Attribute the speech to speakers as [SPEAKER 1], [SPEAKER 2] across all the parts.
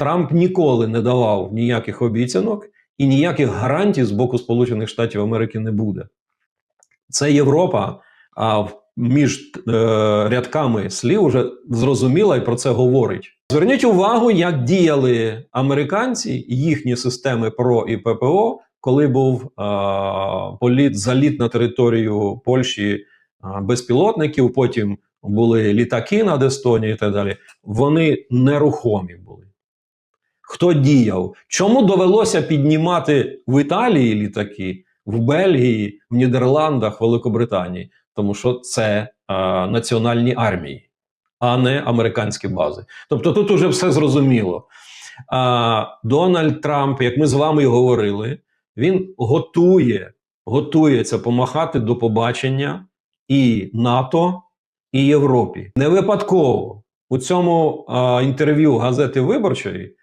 [SPEAKER 1] Трамп ніколи не давав ніяких обіцянок і ніяких гарантій з боку Сполучених Штатів Америки не буде. Це Європа, а між е, рядками слів вже зрозуміла і про це говорить. Зверніть увагу, як діяли американці їхні системи ПРО і ППО, коли був е, політ, заліт на територію Польщі е, безпілотників, потім були літаки над Естонією і так далі. Вони нерухомі були. Хто діяв? Чому довелося піднімати в Італії літаки, в Бельгії, в Нідерландах, Великобританії? Тому що це е, національні армії, а не американські бази. Тобто тут уже все зрозуміло. А, Дональд Трамп, як ми з вами і говорили, він готує, готується помахати до побачення і НАТО, і Європі. Не випадково у цьому а, інтерв'ю газети Виборчої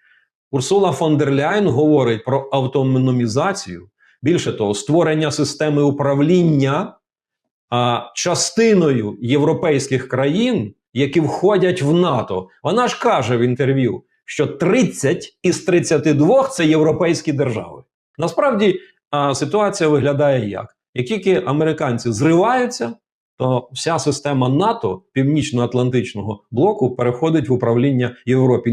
[SPEAKER 1] Урсула фон дер Ляйн говорить про автономізацію, більше того, створення системи управління а, частиною європейських країн, які входять в НАТО. Вона ж каже в інтерв'ю, що 30 із 32 це європейські держави. Насправді а, ситуація виглядає як: як тільки американці зриваються, то вся система НАТО, Північно-Атлантичного блоку, переходить в управління Європі.